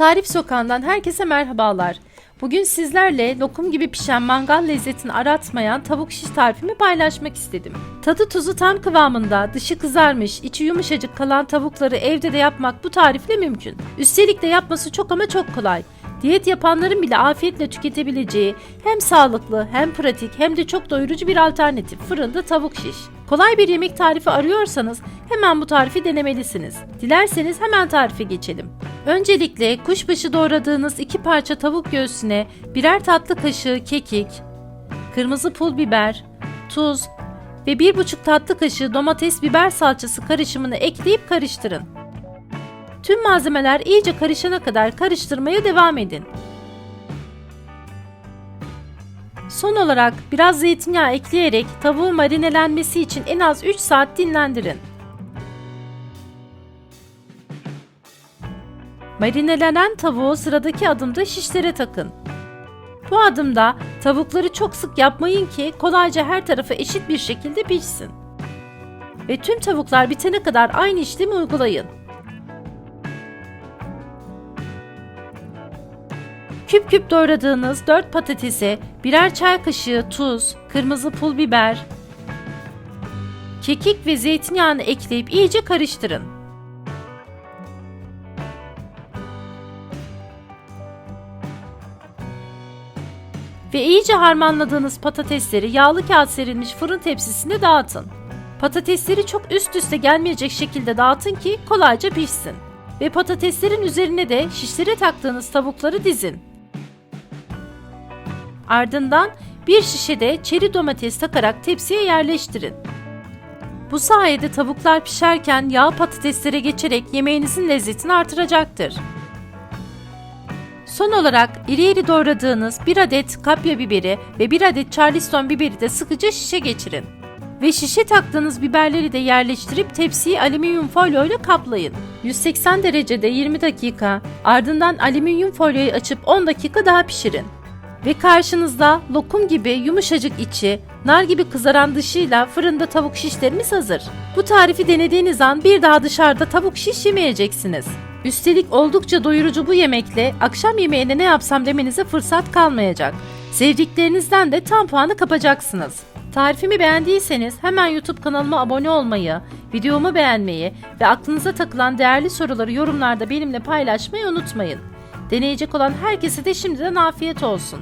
Tarif Sokağı'ndan herkese merhabalar. Bugün sizlerle lokum gibi pişen mangal lezzetini aratmayan tavuk şiş tarifimi paylaşmak istedim. Tadı tuzu tam kıvamında, dışı kızarmış, içi yumuşacık kalan tavukları evde de yapmak bu tarifle mümkün. Üstelik de yapması çok ama çok kolay. Diyet yapanların bile afiyetle tüketebileceği hem sağlıklı hem pratik hem de çok doyurucu bir alternatif fırında tavuk şiş. Kolay bir yemek tarifi arıyorsanız hemen bu tarifi denemelisiniz. Dilerseniz hemen tarife geçelim. Öncelikle kuşbaşı doğradığınız iki parça tavuk göğsüne birer tatlı kaşığı kekik, kırmızı pul biber, tuz ve bir buçuk tatlı kaşığı domates biber salçası karışımını ekleyip karıştırın. Tüm malzemeler iyice karışana kadar karıştırmaya devam edin. Son olarak biraz zeytinyağı ekleyerek tavuğun marinelenmesi için en az 3 saat dinlendirin. Marinelenen tavuğu sıradaki adımda şişlere takın. Bu adımda tavukları çok sık yapmayın ki kolayca her tarafı eşit bir şekilde pişsin. Ve tüm tavuklar bitene kadar aynı işlemi uygulayın. Küp küp doğradığınız 4 patatese birer çay kaşığı tuz, kırmızı pul biber, kekik ve zeytinyağını ekleyip iyice karıştırın. Ve iyice harmanladığınız patatesleri yağlı kağıt serilmiş fırın tepsisine dağıtın. Patatesleri çok üst üste gelmeyecek şekilde dağıtın ki kolayca pişsin. Ve patateslerin üzerine de şişlere taktığınız tavukları dizin. Ardından bir şişede çeri domates takarak tepsiye yerleştirin. Bu sayede tavuklar pişerken yağ patateslere geçerek yemeğinizin lezzetini artıracaktır. Son olarak iri iri doğradığınız 1 adet kapya biberi ve 1 adet charleston biberi de sıkıca şişe geçirin. Ve şişe taktığınız biberleri de yerleştirip tepsiyi alüminyum folyo ile kaplayın. 180 derecede 20 dakika, ardından alüminyum folyoyu açıp 10 dakika daha pişirin. Ve karşınızda lokum gibi yumuşacık içi, nar gibi kızaran dışıyla fırında tavuk şişlerimiz hazır. Bu tarifi denediğiniz an bir daha dışarıda tavuk şiş yemeyeceksiniz. Üstelik oldukça doyurucu bu yemekle akşam yemeğine ne yapsam demenize fırsat kalmayacak. Sevdiklerinizden de tam puanı kapacaksınız. Tarifimi beğendiyseniz hemen YouTube kanalıma abone olmayı, videomu beğenmeyi ve aklınıza takılan değerli soruları yorumlarda benimle paylaşmayı unutmayın. Deneyecek olan herkese de şimdiden afiyet olsun.